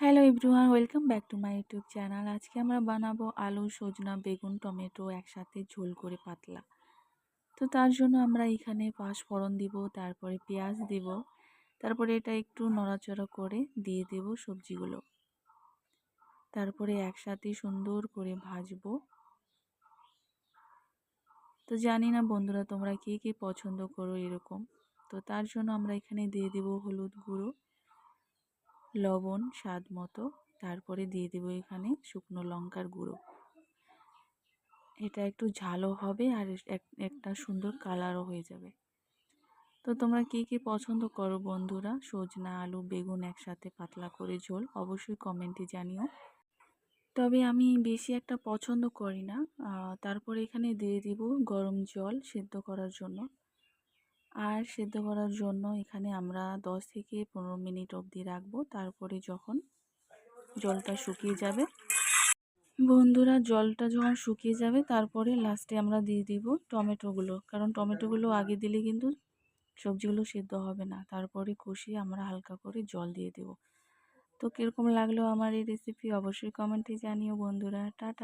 Hello everyone, welcome back to my YouTube channel. আজকে আমরা বানাবো আলু, সজনা, বেগুন, টমেটো একসাথে ঝোল করে পাতলা। তো তার জন্য আমরা এখানে পাঁচ ফোড়ন দিব, তারপরে পেঁয়াজ দিব, তারপরে এটা একটু নড়াচড়া করে দিয়ে দেব সবজিগুলো। তারপরে একসাথে সুন্দর করে ভাজবো। তো জানি না বন্ধুরা, তোমরা কে কে পছন্দ করো এরকম। তো তার জন্য আমরা এখানে দিয়ে দেব হলুদ গুঁড়ো। লবণ, স্বাদ মতো। তারপরে দিয়ে দেবো এখানে শুকনো লঙ্কার গুঁড়ো। এটা একটু ঝালও হবে আর একটা সুন্দর কালারও হয়ে যাবে। তো তোমরা কী কী পছন্দ করো বন্ধুরা? সজনা আলু, বেগুন একসাথে পাতলা করে ঝোল অবশ্যই কমেন্টে জানিও। তবে আমি বেশি একটা পছন্দ করি না। তারপরে এখানে দিয়ে দিব গরম জল সেদ্ধ করার জন্য। আর সেদ্ধ করার জন্য এখানে আমরা 10 থেকে পনেরো মিনিট অবধি রাখব। তারপরে যখন জলটা শুকিয়ে যাবে, বন্ধুরা জলটা যখন শুকিয়ে যাবে, তারপরে লাস্টে আমরা দিয়ে দিব টমেটোগুলো। কারণ টমেটোগুলো আগে দিলে কিন্তু সবজিগুলো সেদ্ধ হবে না। তারপরে কষিয়ে আমরা হালকা করে জল দিয়ে দেব। তো কীরকম লাগল আমার এই রেসিপি অবশ্যই কমেন্টে জানিও বন্ধুরা। টাটা!